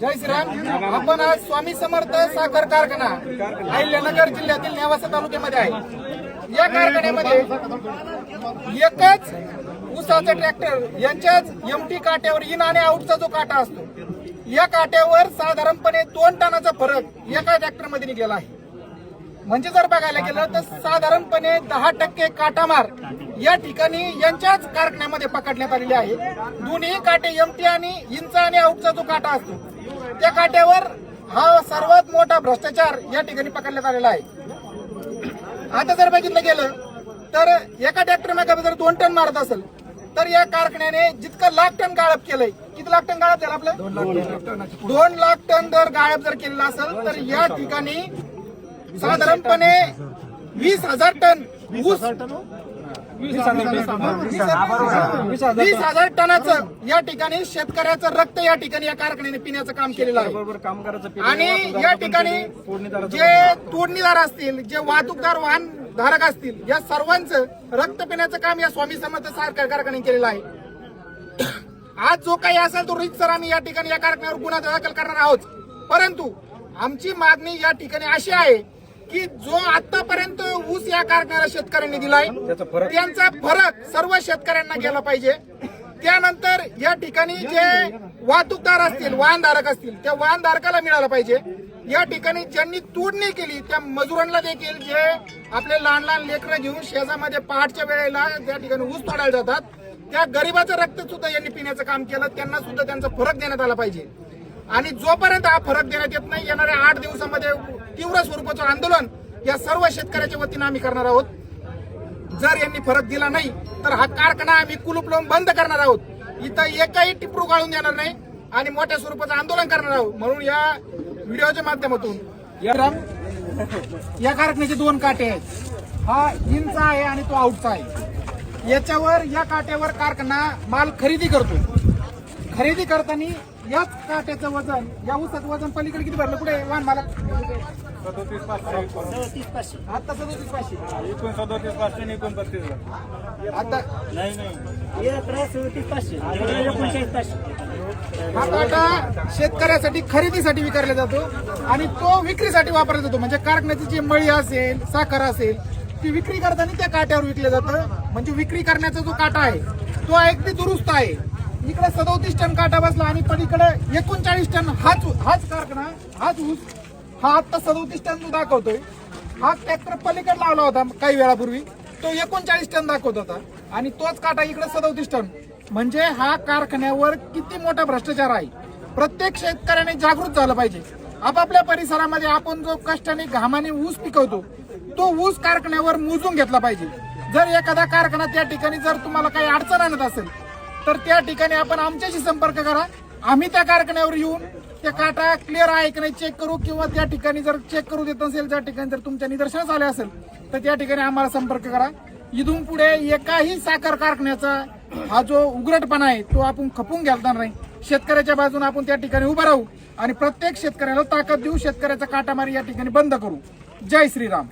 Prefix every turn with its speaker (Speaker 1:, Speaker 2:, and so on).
Speaker 1: जय श्रीराम. आपण आज स्वामी समर्थ साखर कारखाना अहिल्यानगर जिल्ह्यातील नेवासा तालुक्यामध्ये आहे. या कारखान्यामध्ये एकच ऊसाचा ट्रॅक्टर यांच्याच एमटी काट्यावर इन आणि आउटचा जो काटा असतो या काट्यावर साधारणपणे दोन टनाचा फरक एका ट्रॅक्टरमध्ये निघालेला आहे. म्हणजे जर बघायला गेलं तर साधारणपणे दहा टक्के काटामार या ठिकाणी यांच्याच कारखान्यामध्ये पकडण्यात आलेले आहे. दोन्ही काटे एमटी आणि इंच आणि आउटचा जो काटा असतो त्या काट्यावर हा सर्वात मोठा भ्रष्टाचार या ठिकाणी पकडण्यात आलेला आहे. आता जर बघितलं गेलं तर एका ट्रॅक्टर मागे जर दोन टन मारत असेल तर या कारखान्याने जितकं लाख टन गाळप केलंय किती लाख टन गाळप झालं आपलं? दोन लाख टन जर गाळप जर केलेला असेल तर या ठिकाणी साधारणपणे वीस हजार टन ऊस. वीस हजार टनाचं या ठिकाणी शेतकऱ्याचं रक्त या ठिकाणी या कारखान्याने पिण्याचं काम केलेलं आहे. आणि या ठिकाणी जे तोडणीदार असतील जे वाहतूकदार वाहन धारक असतील या सर्वांचं रक्त पिण्याचं काम या स्वामी समर्थ सारख्या कारखान्याने केलेलं आहे. आज जो काही असेल तो रितसर आम्ही या ठिकाणी या कारखान्यावर गुन्हा दाखल करणार आहोत. परंतु आमची मागणी या ठिकाणी अशी आहे की जो आतापर्यंत ऊस या कारखान्याला शेतकऱ्यांनी दिलाय
Speaker 2: त्याचा फरक-
Speaker 1: त्यांचा फरक सर्व शेतकऱ्यांना गेला पाहिजे. त्यानंतर या ठिकाणी जे वाहतूकदार असतील वाहनधारक असतील त्या वाहनधारकाला मिळालं पाहिजे. या ठिकाणी ज्यांनी तोडणी केली त्या मजुरांना देखील जे आपले लहान लहान लेकरं घेऊन शेजामध्ये पहाटच्या वेळेला त्या ठिकाणी ऊस तोडायला जातात. त्या गरीबाचं रक्त सुद्धा यांनी पिण्याचं काम केलं. त्यांना सुद्धा त्यांचा फरक देण्यात आला पाहिजे. आणि जोपर्यंत हा फरक देण्यात येत नाही येणाऱ्या आठ दिवसामध्ये तीव्र स्वरूपाचं आंदोलन या सर्व शेतकऱ्याच्या वतीनं आम्ही करणार आहोत. जर यांनी फरक दिला नाही तर हा कारखाना आम्ही कुलूप लावून बंद करणार आहोत. इथं एकही टिपरू गाळून देणार नाही आणि मोठ्या स्वरूपाचं आंदोलन करणार आहोत. म्हणून या व्हिडिओच्या माध्यमातून या या कारखान्याचे दोन काटे आहेत. हा इनचा आहे आणि तो आउटचा आहे. याच्यावर या काट्यावर कारखाना माल खरेदी करतो खरेदी करताना याच काट्याचं वजन या ऊसाचं वजन पलीकडे किती भरलं? कुठे? वाहन मला
Speaker 2: सदोतीस पाचशे.
Speaker 1: आता सदोतीस पाचशे.
Speaker 2: एकूण सदोतीस पाचशे आणि एकूण पस्तीस
Speaker 1: आता
Speaker 2: नाही नाही.
Speaker 1: हा काटा शेतकऱ्यासाठी खरेदीसाठी विकारला जातो आणि तो विक्रीसाठी वापरला जातो. म्हणजे कारखान्याची जी मळी असेल साखर असेल ती विक्री करताना त्या काट्यावर विकलं जातं. म्हणजे विक्री करण्याचा जो काटा आहे तो अगदी दुरुस्त आहे. इकडे सदोतीस टन काटा बसला आणि पलीकडे एकोणचाळीस टन हाच हाच कारखाना हाच ऊस हा आत्ता सदोतीस टन जो दाखवतोय हा ट्रॅक्टर पलीकडे लावला होता काही वेळापूर्वी. तो एकोणचाळीस टन दाखवत होता आणि तोच काटा इकडे सदोतीस टन. म्हणजे हा कारखान्यावर किती मोठा भ्रष्टाचार आहे? प्रत्येक शेतकऱ्याने जागृत झालं पाहिजे. आपापल्या परिसरामध्ये आपण जो कष्टाने घामाने ऊस पिकवतो तो ऊस कारखान्यावर मोजून घेतला पाहिजे. जर एखादा कारखाना त्या ठिकाणी जर तुम्हाला काही अडचण आणत असेल तर त्या ठिकाणी आपण आमच्याशी संपर्क करा. आम्ही त्या कारखान्यावर येऊन त्या काटा क्लिअर आहे की नाही चेक करू किंवा त्या ठिकाणी जर चेक करू देत नसेल त्या ठिकाणी जर तुमच्या निदर्शनास आले असेल तर त्या ठिकाणी आम्हाला संपर्क करा. इथून पुढे एकाही साखर कारखान्याचा हा जो उघडटपणा आहे तो आपण खपून घालणार नाही. शेतकऱ्याच्या बाजून आपण त्या ठिकाणी उभा राहू आणि प्रत्येक शेतकऱ्याला ताकद देऊ शेतकऱ्याचा काटामारी या ठिकाणी बंद करू. जय श्रीराम.